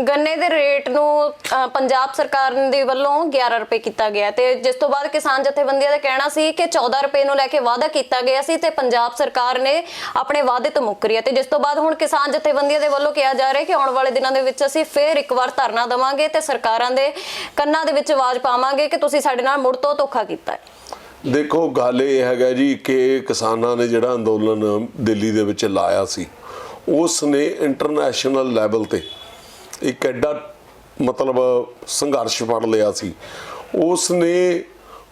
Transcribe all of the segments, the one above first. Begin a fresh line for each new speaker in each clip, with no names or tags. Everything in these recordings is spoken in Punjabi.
ਗੰਨੇ ਦੇ ਰੇਟ ਨੂੰ ਅ, ਪੰਜਾਬ ਸਰਕਾਰ ਦੇ ਵੱਲੋਂ 11 ਰੁਪਏ ਕੀਤਾ ਗਿਆ ਤੇ ਜਿਸ ਤੋਂ ਬਾਅਦ ਕਿਸਾਨ ਜਥੇਬੰਦੀਆਂ ਦਾ ਕਹਿਣਾ ਸੀ ਕਿ 14 ਰੁਪਏ ਨੂੰ ਲੈ ਕੇ ਵਾਅਦਾ ਕੀਤਾ ਗਿਆ ਸੀ ਤੇ ਪੰਜਾਬ ਸਰਕਾਰ ਨੇ ਆਪਣੇ ਵਾਅਦੇ ਤੋਂ ਮੁੱਕਰੀ ਹੈ ਤੇ ਜਿਸ ਤੋਂ ਬਾਅਦ ਹੁਣ ਕਿਸਾਨ ਜਥੇਬੰਦੀਆਂ ਦੇ ਵੱਲੋਂ ਕਿਹਾ ਜਾ ਰਿਹਾ ਕਿ ਆਉਣ ਵਾਲੇ ਦਿਨਾਂ ਦੇ ਵਿੱਚ ਅਸੀਂ ਫੇਰ ਇੱਕ ਵਾਰ ਧਰਨਾ ਦੇਵਾਂਗੇ ਤੇ ਸਰਕਾਰਾਂ ਦੇ ਕੰਨਾਂ ਦੇ ਵਿੱਚ ਆਵਾਜ਼ ਪਾਵਾਂਗੇ ਕਿ ਤੁਸੀਂ ਸਾਡੇ ਨਾਲ ਮੁੜ ਤੋਂ ਧੋਖਾ ਕੀਤਾ ਹੈ।
ਦੇਖੋ ਗੱਲ ਇਹ ਹੈਗਾ ਜੀ ਕਿ ਕਿਸਾਨਾਂ ਨੇ ਜਿਹੜਾ ਅੰਦੋਲਨ ਦਿੱਲੀ ਦੇ ਵਿੱਚ ਲਾਇਆ ਸੀ ਉਸ ਨੇ ਇੰਟਰਨੈਸ਼ਨਲ ਲੈਵਲ ਤੇ ਇੱਕ ਐਡਾ ਮਤਲਬ ਸੰਘਰਸ਼ ਫੜ ਲਿਆ ਸੀ। ਉਸ ਨੇ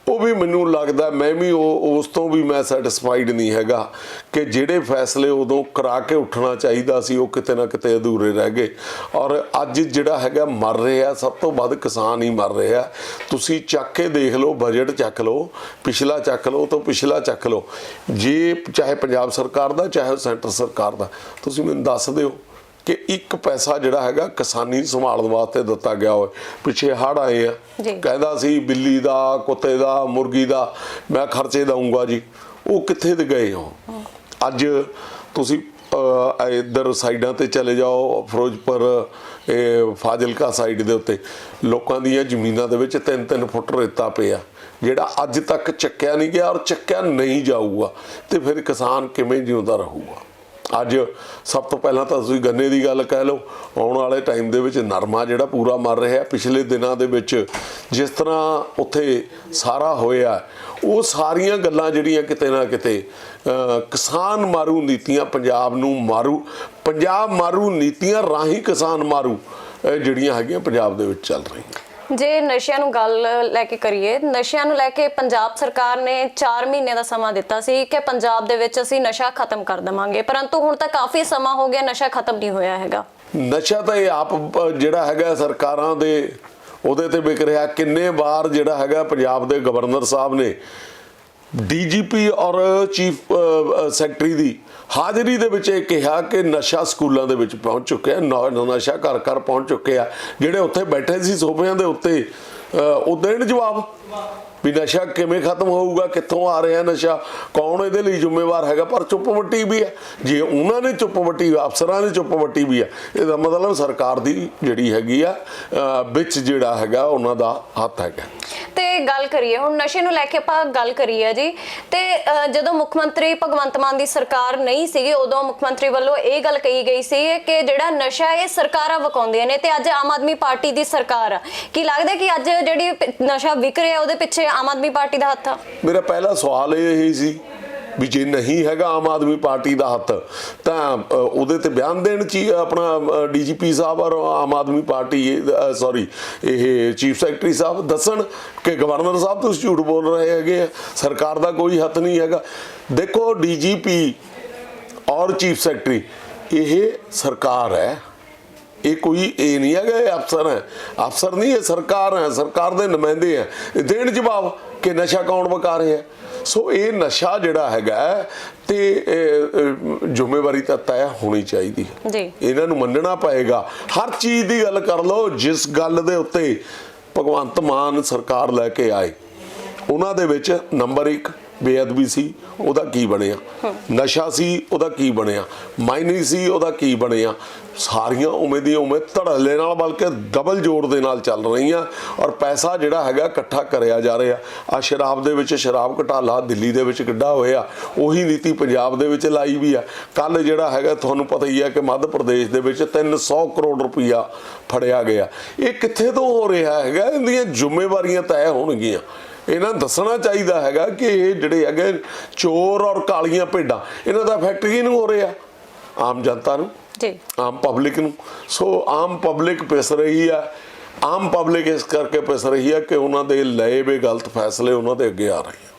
ਉਹ ਵੀ ਮੈਨੂੰ ਲੱਗਦਾ, ਮੈਂ ਵੀ ਉਹ, ਉਸ ਤੋਂ ਵੀ ਮੈਂ ਸੈਟੀਸਫਾਈਡ ਨਹੀਂ ਹੈਗਾ ਕਿ ਜਿਹੜੇ ਫੈਸਲੇ ਉਦੋਂ ਕਰਾ ਕੇ ਉੱਠਣਾ ਚਾਹੀਦਾ ਸੀ, ਉਹ ਕਿਤੇ ਨਾ ਕਿਤੇ ਅਧੂਰੇ ਰਹਿ ਗਏ। ਔਰ ਅੱਜ ਜਿਹੜਾ ਹੈਗਾ, ਮਰ ਰਿਹਾ, ਸਭ ਤੋਂ ਵੱਧ ਕਿਸਾਨ ਹੀ ਮਰ ਰਿਹਾ। ਤੁਸੀਂ ਚੱਕ ਕੇ ਦੇਖ ਲਓ ਬਜਟ ਚੱਕ ਲਓ, ਪਿਛਲਾ ਚੱਕ ਲਓ ਤੋਂ ਪਿਛਲਾ ਚੱਕ ਲਓ। ਜੇ ਚਾਹੇ ਪੰਜਾਬ ਸਰਕਾਰ ਦਾ, ਚਾਹੇ ਸੈਂਟਰ ਸਰਕਾਰ ਦਾ, ਤੁਸੀਂ ਮੈਨੂੰ ਦੱਸ ਦਿਓ ਕਿ ਇੱਕ ਪੈਸਾ ਜਿਹੜਾ ਹੈਗਾ ਕਿਸਾਨੀ ਸੰਭਾਲਣ ਵਾਸਤੇ ਦਿੱਤਾ ਗਿਆ ਹੋਵੇ। ਪਿੱਛੇ ਹੜ ਆਏ ਆ। ਕਹਿੰਦਾ ਸੀ ਬਿੱਲੀ ਦਾ ਕੁੱਤੇ ਦਾ ਮੁਰਗੀ ਦਾ ਮੈਂ ਖਰਚੇ ਦਊਂਗਾ ਜੀ। ਉਹ ਕਿੱਥੇ ਤੇ ਗਏ ਹੋ? ਅੱਜ ਤੁਸੀਂ ਇੱਧਰ ਸਾਈਡਾਂ ਤੇ ਚਲੇ ਜਾਓ ਫਿਰੋਜ਼ਪੁਰ ਇਹ ਫਾਜ਼ਿਲਕਾ ਸਾਈਡ ਦੇ ਉੱਤੇ। ਲੋਕਾਂ ਦੀਆਂ ਜ਼ਮੀਨਾਂ ਦੇ ਵਿੱਚ 3-3 ਫੁੱਟ ਰੇਤਾ ਪਿਆ। ਜਿਹੜਾ ਅੱਜ ਤੱਕ ਚੱਕਿਆ ਨਹੀਂ ਗਿਆ ਔਰ ਚੱਕਿਆ ਨਹੀਂ ਜਾਊਗਾ। ਤੇ ਫਿਰ ਕਿਸਾਨ ਕਿਵੇਂ ਜਿਉਂਦਾ ਰਹੂਗਾ? ਅੱਜ ਸਭ ਤੋਂ ਪਹਿਲਾਂ ਤਾਂ ਤੁਸੀਂ ਗੰਨੇ ਦੀ ਗੱਲ ਕਹਿ ਲਓ, ਆਉਣ ਵਾਲੇ ਟਾਈਮ ਦੇ ਵਿੱਚ ਨਰਮਾ ਜਿਹੜਾ ਪੂਰਾ ਮਰ ਰਿਹਾ ਪਿਛਲੇ ਦਿਨਾਂ ਦੇ ਵਿੱਚ ਜਿਸ ਤਰ੍ਹਾਂ ਉੱਥੇ ਸਾਰਾ ਹੋਇਆ, ਉਹ ਸਾਰੀਆਂ ਗੱਲਾਂ ਜਿਹੜੀਆਂ ਕਿਤੇ ਨਾ ਕਿਤੇ ਕਿਸਾਨ ਮਾਰੂ ਨੀਤੀਆਂ ਪੰਜਾਬ ਨੂੰ ਮਾਰੂ, ਪੰਜਾਬ ਮਾਰੂ ਨੀਤੀਆਂ ਰਾਹੀਂ ਕਿਸਾਨ ਮਾਰੂ ਜਿਹੜੀਆਂ ਹੈਗੀਆਂ ਪੰਜਾਬ ਦੇ ਵਿੱਚ ਚੱਲ ਰਹੀਆਂ।
ਜੇ ਨਸ਼ਿਆਂ ਨੂੰ ਗੱਲ ਲੈ ਕੇ ਕਰੀਏ, ਨਸ਼ਿਆਂ ਨੂੰ ਲੈ ਕੇ ਪੰਜਾਬ ਸਰਕਾਰ ਨੇ 4 ਮਹੀਨੇ ਦਾ ਸਮਾਂ ਦਿੱਤਾ ਸੀ ਕਿ ਪੰਜਾਬ ਦੇ ਵਿੱਚ ਅਸੀਂ ਨਸ਼ਾ ਖਤਮ ਕਰ ਦਵਾਂਗੇ। ਪਰੰਤੂ ਹੁਣ ਤਾਂ ਕਾਫੀ ਸਮਾਂ ਹੋ ਗਿਆ, ਨਸ਼ਾ ਖਤਮ ਨਹੀਂ ਹੋਇਆ ਹੈਗਾ।
ਨਸ਼ਾ ਤਾਂ ਇਹ ਆਪ ਜਿਹੜਾ ਹੈਗਾ ਸਰਕਾਰਾਂ ਦੇ ਉਹਦੇ ਤੇ ਵਿਕ ਰਿਹਾ। ਕਿੰਨੇ ਵਾਰ ਜਿਹੜਾ ਹੈਗਾ ਪੰਜਾਬ ਦੇ ਗਵਰਨਰ ਸਾਹਿਬ ਨੇ ਡੀਜੀਪੀ ਔਰ ਚੀਫ ਸੈਕਟਰੀ ਦੀ ਹਾਜ਼ਰੀ ਦੇ ਵਿੱਚ ਇਹ ਕਿਹਾ ਕਿ ਨਸ਼ਾ ਸਕੂਲਾਂ ਦੇ ਵਿੱਚ ਪਹੁੰਚ ਚੁੱਕਿਆ ਨ- ਨਸ਼ਾ ਘਰ ਘਰ ਪਹੁੰਚ ਚੁੱਕਿਆ ਜਿਹੜੇ ਉੱਥੇ ਬੈਠੇ ਸੀ ਸੋਫਿਆਂ ਦੇ ਉੱਤੇ ਉਹ ਦੇਣ ਜਵਾਬ? ਵੀ ਨਸ਼ਾ ਕਿਵੇਂ ਖਤਮ ਹੋਊਗਾ, ਕਿੱਥੋਂ ਆ ਰਿਹਾ ਨਸ਼ਾ, ਕੌਣ ਇਹਦੇ ਲਈ ਜ਼ਿੰਮੇਵਾਰ ਹੈਗਾ? ਪਰ ਚੁੱਪ ਵੱਟੀ ਵੀ ਹੈ। ਜੇ ਉਹਨਾਂ ਨੇ ਚੁੱਪ ਵੱਟੀ ਅਫਸਰਾਂ ਨੇ ਚੁੱਪ ਵੱਟੀ ਵੀ ਹੈ, ਇਹਦਾ ਮਤਲਬ ਸਰਕਾਰ ਦੀ ਜਿਹੜੀ ਹੈਗੀ ਆ ਵਿੱਚ ਜਿਹੜਾ ਹੈਗਾ, ਉਹਨਾਂ ਦਾ ਹੱਥ ਹੈਗਾ।
ਗੱਲ ਕਰੀਏ, ਹੁਣ ਨਸ਼ੇ ਨੂੰ ਲੈ ਕੇ ਆਪਾਂ ਗੱਲ ਕਰੀਏ ਜੀ, ਤੇ ਜਦੋਂ ਮੁੱਖ ਮੰਤਰੀ ਭਗਵੰਤ ਮਾਨ ਦੀ ਸਰਕਾਰ ਨਹੀਂ ਸੀਗੀ, ਉਦੋਂ ਮੁੱਖ ਮੰਤਰੀ ਵੱਲੋਂ ਇਹ ਗੱਲ ਕਹੀ ਗਈ ਸੀ ਕਿ ਜਿਹੜਾ ਨਸ਼ਾ ਇਹ ਸਰਕਾਰਾਂ ਵਕਾਉਂਦੀਆਂ ਨੇ, ਤੇ ਅੱਜ ਆਮ ਆਦਮੀ ਪਾਰਟੀ ਦੀ ਸਰਕਾਰ ਆ। ਕੀ ਲੱਗਦਾ ਕਿ ਅੱਜ ਜਿਹੜੀ ਨਸ਼ਾ ਵਿਕ ਰਿਹਾ, ਉਹਦੇ ਪਿੱਛੇ ਆਮ ਆਦਮੀ ਪਾਰਟੀ ਦਾ ਹੱਥ ਆ?
ਮੇਰਾ ਪਹਿਲਾ ਸਵਾਲ ਇਹ ਹੀ ਸੀ ਵੀ ਜੇ ਨਹੀਂ ਹੈਗਾ ਆਮ ਆਦਮੀ ਪਾਰਟੀ ਦਾ ਹੱਥ, ਤਾਂ ਉਹਦੇ ਤੇ ਬਿਆਨ ਦੇਣ ਚ ਹੀ ਆਪਣਾ ਡੀਜੀਪੀ ਸਾਹਿਬ ਔਰ ਆਮ ਆਦਮੀ ਪਾਰਟੀ ਸੌਰੀ ਇਹ ਚੀਫ ਸੈਕਟਰੀ ਸਾਹਿਬ ਦੱਸਣ ਕਿ ਗਵਰਨਰ ਸਾਹਿਬ ਤੁਸੀਂ ਝੂਠ ਬੋਲ ਰਹੇ ਹੈਗੇ ਆ, ਸਰਕਾਰ ਦਾ ਕੋਈ ਹੱਥ ਨਹੀਂ ਹੈਗਾ। ਦੇਖੋ, ਡੀਜੀਪੀ ਔਰ ਚੀਫ ਸੈਕਟਰੀ, ਇਹ ਸਰਕਾਰ ਹੈ। ਇਹ ਕੋਈ, ਇਹ ਨਹੀਂ ਹੈਗਾ, ਇਹ ਅਫਸਰ ਹੈ। ਅਫਸਰ ਨਹੀਂ, ਇਹ ਸਰਕਾਰ ਹੈ। ਸਰਕਾਰ ਦੇ ਨੁਮਾਇੰਦੇ ਹੈ। ਇਹ ਦੇਣ ਜਵਾਬ ਕਿ ਨਸ਼ਾ ਕੌਣ ਵਕਾ ਰਿਹਾ ਹੈ? ਸੋ ਇਹ ਨਸ਼ਾ ਜਿਹੜਾ ਹੈਗਾ ਤੇ ਜ਼ਿੰਮੇਵਾਰੀ ਤਾਂ ਤੈਅ ਹੋਣੀ ਚਾਹੀਦੀ ਹੈ।
ਜੀ।
ਇਹਨਾਂ ਨੂੰ ਮੰਨਣਾ ਪਏਗਾ। ਹਰ ਚੀਜ਼ ਦੀ ਗੱਲ ਕਰ ਲਓ ਜਿਸ ਗੱਲ ਦੇ ਉੱਤੇ ਭਗਵੰਤ ਮਾਨ ਸਰਕਾਰ ਲੈ ਕੇ ਆਏ ਉਹਨਾਂ ਦੇ ਵਿੱਚ ਨੰਬਰ 1 ਬੇਅਦਬੀ ਸੀ ਉਹਦਾ ਕੀ ਬਣਿਆ? ਨਸ਼ਾ ਸੀ ਉਹਦਾ ਕੀ ਬਣਿਆ? ਮਾਈਨਿੰਗ ਸੀ ਉਹਦਾ ਕੀ ਬਣਿਆ? ਸਾਰੀਆਂ ਉਵੇਂ ਦੀਆਂ ਉਵੇਂ ਧੜੱਲੇ ਨਾਲ ਬਲਕਿ ਡਬਲ ਜੋੜ ਦੇ ਨਾਲ ਚੱਲ ਰਹੀਆਂ ਔਰ ਪੈਸਾ ਜਿਹੜਾ ਹੈਗਾ ਇਕੱਠਾ ਕਰਿਆ ਜਾ ਰਿਹਾ। ਆ ਸ਼ਰਾਬ ਦੇ ਵਿੱਚ ਸ਼ਰਾਬ ਘਟਾਲਾ ਦਿੱਲੀ ਦੇ ਵਿੱਚ ਕੱਢਾ ਹੋਇਆ ਉਹੀ ਨੀਤੀ ਪੰਜਾਬ ਦੇ ਵਿੱਚ ਲਾਈ ਵੀ ਆ। ਕੱਲ ਜਿਹੜਾ ਹੈਗਾ ਤੁਹਾਨੂੰ ਪਤਾ ਹੀ ਹੈ ਕਿ ਮੱਧ ਪ੍ਰਦੇਸ਼ ਦੇ ਵਿੱਚ 300 ਕਰੋੜ ਰੁਪਈਆ ਫੜਿਆ ਗਿਆ। ਇਹ ਕਿੱਥੇ ਤੋਂ ਹੋ ਰਿਹਾ ਹੈਗਾ? ਇਹਦੀਆਂ ਜ਼ਿੰਮੇਵਾਰੀਆਂ ਤੈਅ ਹੋਣਗੀਆਂ। ਇਹਨਾਂ ਦੱਸਣਾ ਚਾਹੀਦਾ ਹੈਗਾ ਕਿ ਇਹ ਜਿਹੜੇ ਹੈਗੇ ਚੋਰ ਔਰ ਕਾਲੀਆਂ ਭੇਡਾਂ ਇਹਨਾਂ ਦਾ ਫੈਕਟਰੀ ਨੂੰ ਹੋ ਰਿਹਾ? ਆਮ ਜਨਤਾ ਨੂੰ
ਜੀ।
ਆਮ ਪਬਲਿਕ ਨੂੰ। ਸੋ ਆਮ ਪਬਲਿਕ ਪਿਸ ਰਹੀ ਹੈ ਆਮ ਪਬਲਿਕ ਇਸ ਕਰਕੇ ਪਿਸ ਰਹੀ ਹੈ ਕਿ ਉਹਨਾਂ ਦੇ ਲਏ ਵੇ ਗਲਤ ਫੈਸਲੇ ਉਹਨਾਂ ਦੇ ਅੱਗੇ ਆ ਰਹੇ ਆ।